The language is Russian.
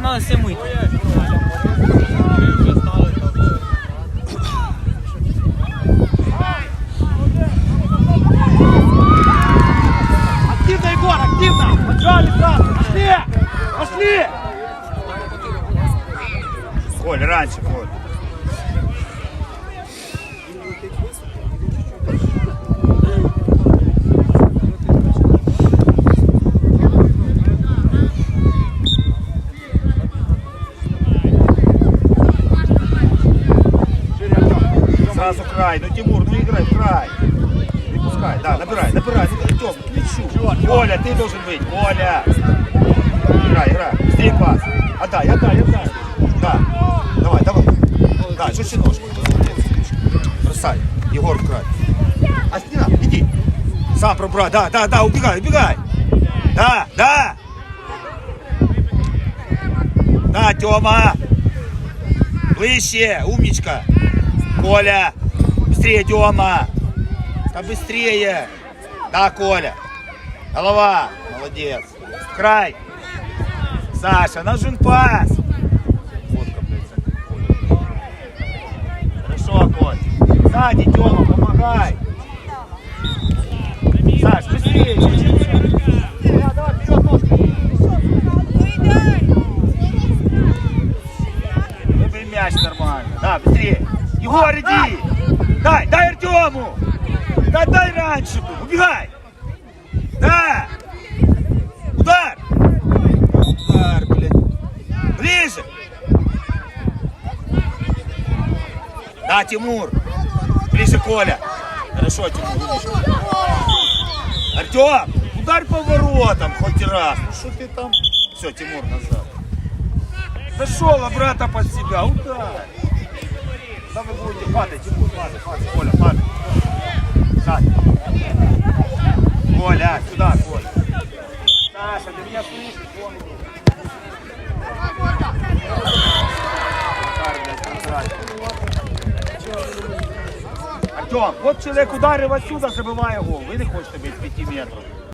Треба все мити. Активно, Егор, активно! Поджали сразу! Пошли! Пошли! Коль, раньше, Коль. Сразу край. Ну, Тимур, ну играй в край. Не пускай. Да, набирай, набирай. Ну, Артем, к. Коля, ты должен быть. Коля. Играй, играй. Быстрее пас. Отдай, отдай, отдай. Да. Давай, давай. Да, чуть ножку. Бросай. Егор в край. А стена, иди. Сам пробрать. Да, да, да, убегай, убегай. Да, да. Да, Тёма. Выше, умничка. Коля. Быстрее, Тёма. Да быстрее. Да, Коля. Голова. Молодец. Край. Саша, нужен пас. Хорошо, Коль. Сзади, Тёма, помогай. Саш, быстрее. Да, давай, вперед ножку! Мяч нормально. Да, быстрее. Егор, иди. Дай, дай Артему. Да, дай раньше. Убегай. Да. Удар. Удар, блядь. Ближе. Да, Тимур. Ближе, Коля. Хорошо, Тимур. умничка. Артем, ударь по воротам хоть раз. Ну что ты там? Все, Тимур назад. Зашел брата под себя, удар. Да вы будете падать, падай, падай, Коля, падай. Сядь. Коля, сюда, Коля. Саша, ты меня слышишь? Артем, вот человек ударив отсюда, забиває гол. Ви не хочете бити з 5 метрів.